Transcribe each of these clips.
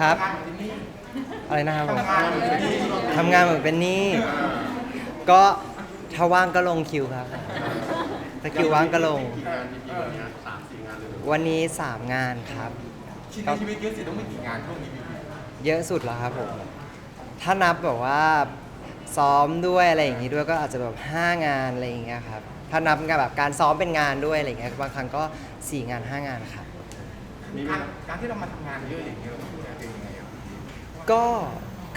ครับทำงานเหมือนที่นี่อะไรนะครับผมทำงานเหมือนที่นี่ทำงานเหมือนเป็นหนี้ก็ถ้าว่างก็ลงคิวครับถ้าคิวว่างก็ลง กี่งานจริงๆวันเนี้ยสามสี่งานเลยเหรอวันนี้ 3 งานครับชีวิตในชีวิตเยอะสิต้องมีกี่งานช่วงนี้พี่เยอะสุดแล้วครับผม ถ้านับแบบว่าซ้อมด้วยอะไรอย่างงี้ด้วยก็อาจจะแบบ 5 งานอะไรอย่างเงี้ยครับ ถ้านับกับแบบการซ้อมเป็นงานด้วยอะไรอย่างเงี้ยบางครั้งก็ 4 งาน 5 งานครับการการที่เรามาทำงานเยอะอย่างนี้เราต้องดูแลตัวเองยังไงอะ ก็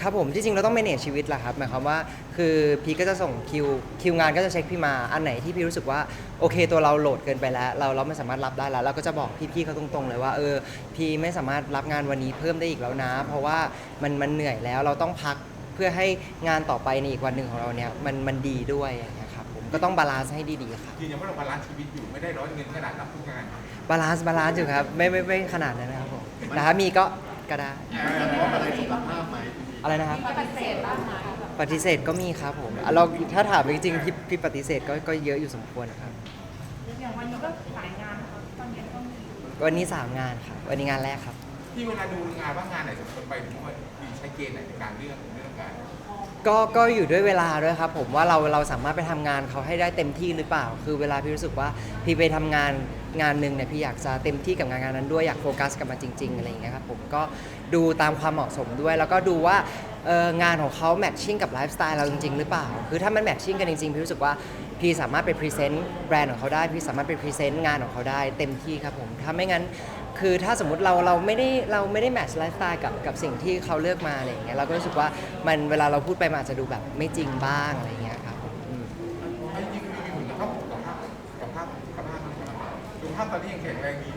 ครับผมที่จริงเราต้อง manage ชีวิตแหละครับหมายความว่าคือพี่ก็จะส่งคิวคิวงานก็จะเช็คพี่มาอันไหนที่พี่รู้สึกว่าโอเคตัวเราโหลดเกินไปแล้ว เราเราไม่สามารถรับได้แล้วเราก็จะบอกพี่ๆเขาตรงๆเลยว่าเออพี่ไม่สามารถรับงานวันนี้เพิ่มได้อีกแล้วนะ เพราะว่ามันมันเหนื่อยแล้วเราต้องพักเพื่อให้งานต่อไปในอีกวันหนึ่งของเราเนี่ยมันมันดีด้วยอย่างเงี้ยครับผมก็ต้องบาลานซ์ให้ดีๆครับยืนยันว่าเราบาลานซ์ชีวิตอยู่ไม่ได้ร้อนเงินขนาดรับทุกงานบาลานซ์บาลานซ์อยู่ครับไม่ไม่ไม่ขนาดนั้นนะครับผมแต่ถ้ามีก็ ก็ได้เพราะอะไรสุขภาพไหมอะไรนะครับ ปฏิเสธบ้างไหมปฏิเสธก็มีครับผมอะเราถ้าถามจริงๆพี่พี่ปฏิเสธก็ก็เยอะอยู่สมควรครับ อย่างวันนี้ก็หลายงานนะคะตอนเย็นก็มีวันนี้3งานครับวันนี้งานแรกครับ ที่เวลาดูงานว่างานไหนสมควรไปทุกคนมีใช้เกณฑ์ไหนในการเลือกเลือ ก็ก็อยู่ด้วยเวลาด้วยครับผมว่าเราเราสามารถไปทำงานเขาให้ได้เต็มที่หรือเปล่า คือเวลาพี่รู้สึกว่าพี่ไปทำงานงานหนึ่งเนี่ยพี่อยากจะเต็มที่กับงานงานนั้นด้วยอยากโฟกัสกับมันจริง ๆ อะไรอย่างเงี้ยครับผมก็ดูตามความเหมาะสมด้วย แล้วก็ดูว่าเอองานของเขาแมทชิ่งกับไลฟ์สไตล์เราจริง ๆ หรือเปล่า คือถ้ามันแมทชิ่งกันจริงๆพี่รู้สึกว่าพี่สามารถไปพรีเซนต์แบรนด์ของเขาได้พี่สามารถไปพรีเซนต์งานของเขาได้เต็มที่ครับผมถ้าไม่งั้น คือถ้าสมมติเราเราไม่ได้เราไม่ได้แมทช์ไลฟ์สไตล์กับกับสิ่งที่เขาเลือกมาอะไรอย่างเงี้ยเราก็รู้สึกว่ามันเวลาเราพูดไปมันอาจจะดูแบบไม่จริงบ้างอะไรอย่างเงี้ยครับผมอืมไอ้จริงๆมีผลกระทบกับภาพกับภาพกับภาพดูภาพตอนนี้ยังแข็งแรงดี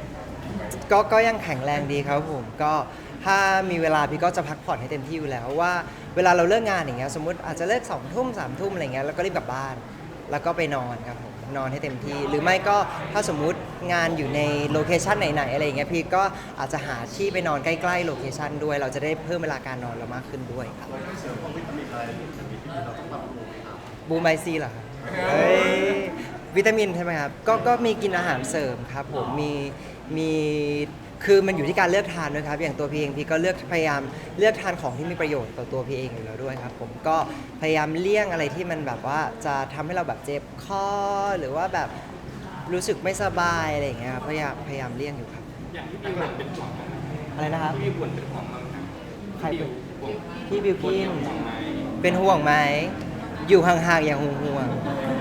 ก็ก็ยังแข็งแรงดีครับผมก็ถ้ามีเวลาพี่ก็จะพักผ่อนให้เต็มที่อยู่แล้วว่าเวลาเราเลิกงานอย่างเงี้ยสมมติอาจจะเลิกสองทุ่มสามทุ่มอะไรเงี้ยแล้วก็รีบกลับบ้าน แล้วก็ไปนอนครับผม นอนให้เต็มที่ หรือไม่ก็ถ้าสมมุติงานอยู่ในโลเคชันไหนๆอะไรอย่างเงี้ยพี่ก็อาจจะหาที่ไปนอนใกล้ๆโลเคชันด้วย เราจะได้เพิ่มเวลาการนอนเรามากขึ้นด้วยครับเราต้องเสริมพวกวิตามินอะไรวิตามินที่เราต้องปรับปรุงไหมครับบูมไบซีเหรอครับเฮ้ยวิตามินใช่ไหมครับก็ก็มีกินอาหารเสริมครับผมมีมี คือมันอยู่ที่การเลือกทานด้วยครับ อย่างตัวพี่เองพี่ก็เลือกพยายามเลือกทานของที่มีประโยชน์ต่อตัวพี่เองอยู่แล้วด้วยครับผมก็พยายามเลี่ยงอะไรที่มันแบบว่าจะทำให้เราแบบเจ็บคอหรือว่าแบบรู้สึกไม่สบายอะไรอย่างเงี้ยครับพยายามพยายามเลี่ยงอยู่ครับ อย่างที่บิวบ่นเป็นห่วงไหมอะไรนะครับ พี่บิวบ่นเป็นห่วงบ้างไหมใครเป็นห่วงพี่บิวบ่นกิน เป็นห่วงไหมเป็นห่วงไหม อยู่ห่างๆ อย่างห่วง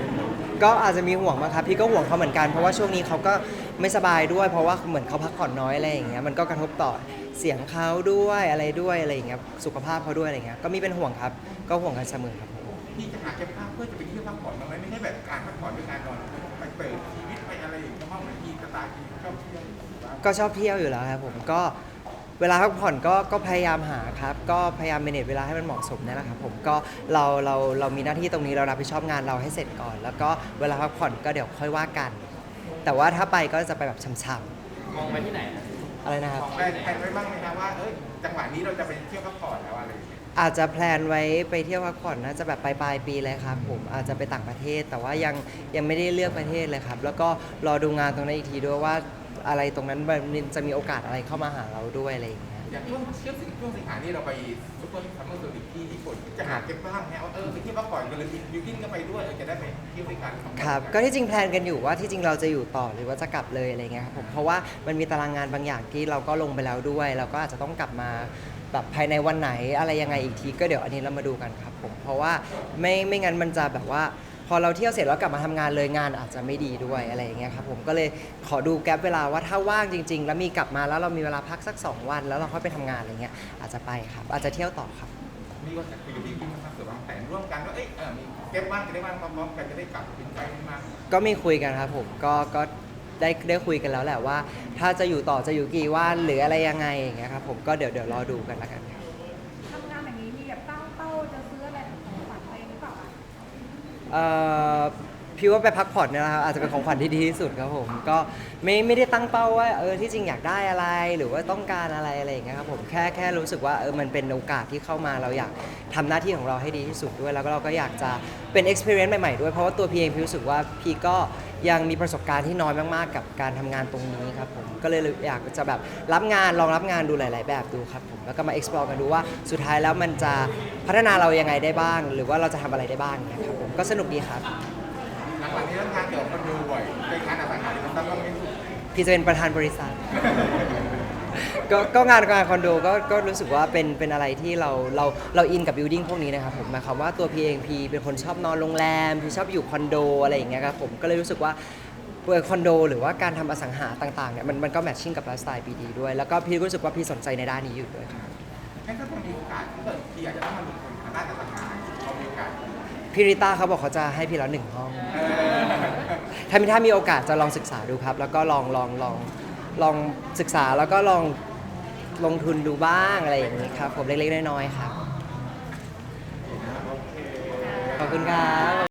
ๆ ก็อาจจะมีห่วงบ้างครับ พี่ก็ห่วงเขาเหมือนกัน เพราะว่าช่วงนี้เขาก็ ไม่สบายด้วย เพราะว่าเหมือนเขาพักผ่อนน้อยอะไรอย่างเงี้ยมันก็กระทบต่อเสียงเขาด้วยอะไรด้วยอะไรอย่างเงี้ยสุขภาพเขาด้วยอะไรเงี้ยก็มีเป็นห่วงครับ ก็ห่วงกันเสมอครับผมพี่จะหาเก็บภาพเพื่อจะไปเที่ยวพักผ่อนบ้าไหมไม่ใช่แบบการพักผ่อนด้วยการนอนไปเปิดชีวิตไปอะไรอย่างเงี้ยเพราะเหมือนพี่สไตล์พี่ชอบเที่ยวก็ชอบเที่ยวอยู่แล้วครับผมก็เวลาพักผ่อนก็ก็พยายามหาครับก็พยายามเมเนจเวลาให้มันเหมาะสมนี่แหละครับผมก็เราเราเรามีหน้าที่ตรงนี้เรารับผิดชอบงานเราให้เสร็จก่อน แล้วก็เวลาพักผ่อนก็เดี๋ยวค่อยว่ากัน แต่ว่าถ้าไปก็จะไปแบบช่ำมองไปที่ไหนนะๆอะไรนะครับแพลนแพลนไว้บ้างไหมครับว่าเอ้ยจังหวะนี้เราจะไปเที่ยวพักผ่อนแล้วอะไรอย่างเงี้ยอาจจะแพลนไว้ไปเที่ยวพักผ่อนน่าจะแบบปลายปลายๆปีเลยครับผมอาจจะไปต่างประเทศ แต่ว่ายังยังไม่ได้เลือกประเทศเลยครับ แล้วก็รอดูงานตรงนั้นอีกทีด้วยว่าอะไรตรงนั้นมันจะมีโอกาสอะไรเข้ามาหาเราด้วยอะไรอย่างเงี้ย อย่างช่วงช่วงสิงช่วงสิงหานี่เราไปซุปเปอร์ซัมเมอร์โซนิกที่ญี่ปุ่นจะหาเก็บบ้างไหมว่าเออไปเที่ยวพักผ่อนกันเลยยูกินก็ไปด้วยเออจะได้ไปเที่ยวด้วยกันครับก็ที่จริงแพลนกันอยู่ว่าที่จริงเราจะอยู่ต่อหรือว่าจะกลับเลยอะไรเงี้ยครับผมเพราะว่ามันมีตารางงานบางอย่างที่เราก็ลงไปแล้วด้วย เราก็อาจจะต้องกลับมาแบบภายในวันไหนอะไรยังไงอีกทีก็เดี๋ยวอันนี้เรามาดูกันครับผมเพราะว่าไม่ไม่งั้นมันจะแบบว่า พอเราเที่ยวเสร็จแล้วกลับมาทำงานเลยงานอาจจะไม่ดีด้วยอะไรอย่างเงี้ยครับผมก็เลยขอดูแกลบเวลาว่าถ้าว่างจริง ๆ แล้วมีกลับมาแล้วเรามีเวลาพักสัก 2 วัน แล้วเราค่อยไปทำงานอะไรเงี้ยอาจจะไปครับ อาจจะเที่ยวต่อครับนี่ก็จะคุยกับพี่กินนะครับเผื่อวางแผนร่วมกันว่าเอ้ยเออมีเก็บบ้างจะได้บ้างพร้อมๆกันจะได้กลับถึงใจมาก็มีคุยกันครับผมก็ก็ได้ได้คุยกันแล้วแหละว่า ถ้าจะอยู่ต่อจะอยู่กี่วันหรืออะไรยังไงอย่างเงี้ยครับผมก็เดี๋ยวเดี๋ยวรอดูกันแล้วกันครับ เอ่อพี่ว่าไปพักผ่อนเนี่ยนะครับอาจจะเป็นของขวัญที่ดีที่สุดครับผม ก็ไม่ไม่ได้ตั้งเป้าว่าเออที่จริงอยากได้อะไรหรือว่าต้องการอะไรอะไรอย่างเงี้ยครับผมแค่แค่รู้สึกว่าเออมันเป็นโอกาสที่เข้ามาเราอยากทำหน้าที่ของเราให้ดีที่สุดด้วย แล้วก็เราก็อยากจะเป็น experience ใหม่ๆด้วย เพราะว่าตัวพี่เองพี่รู้สึกว่าพี่ก็ยังมีประสบการณ์ที่น้อยมากๆ กับการทำงานตรงนี้ครับผมก็เลยอยากจะแบบรับงานลองรับงานดูหลาย ๆ แบบดูครับผมแล้วก็มา explore กันดูว่าสุดท้ายแล้วมันจะพัฒนาเรายังไงได้บ้าง หรือว่าเราจะทำอะไรได้บ้างเนะครับ ก็สนุกดีครับ หลังๆนี้เรื่องทางเกี่ยวกับคอนโดบ่อยเป็นงานอสังหาริมทรัพย์บ้างไหมพี่จะเป็นประธานบริษัท ก็ก็งานการคอนโดก็ก็รู้สึกว่าเป็นเป็นอะไรที่เราเราเราอินกับบิ l ดิ้งพวกนี้นะครับผมหมายความว่าตัวพีเองพีเป็นคนชอบนอนโรงแรมพี่ชอบอยู่คอนโดอะไรอย่างเงี้ยครับผมก็เลยรู้สึกว่าเปิดคอนโด หรือว่าการทำอสังหาต่างๆเนี่ยมันมันก็แมทชิ่งกับไลฟ์สไตล์พีดีด้วย แล้วก็พี่รู้สึกว่าพี่สนใจในด้านนี้อยู่ด้วยครับงั้นถ้ามีโอกาสถ้าเกิดพี่อยากจะต้องมาลงทุนทางด้านอสังหาเรามีโอกาส พี่ริต้าเขาบอกเขาจะให้พี่แล้วหนึ่งห้อง ถ้ามีถ้ามีโอกาสจะลองศึกษาดูครับ แล้วก็ลองลองลองลองศึกษาแล้วก็ลองลงทุนดูบ้างอะไรอย่างนี้ครับ ผมเล็กๆน้อยๆครับ ขอบคุณครับ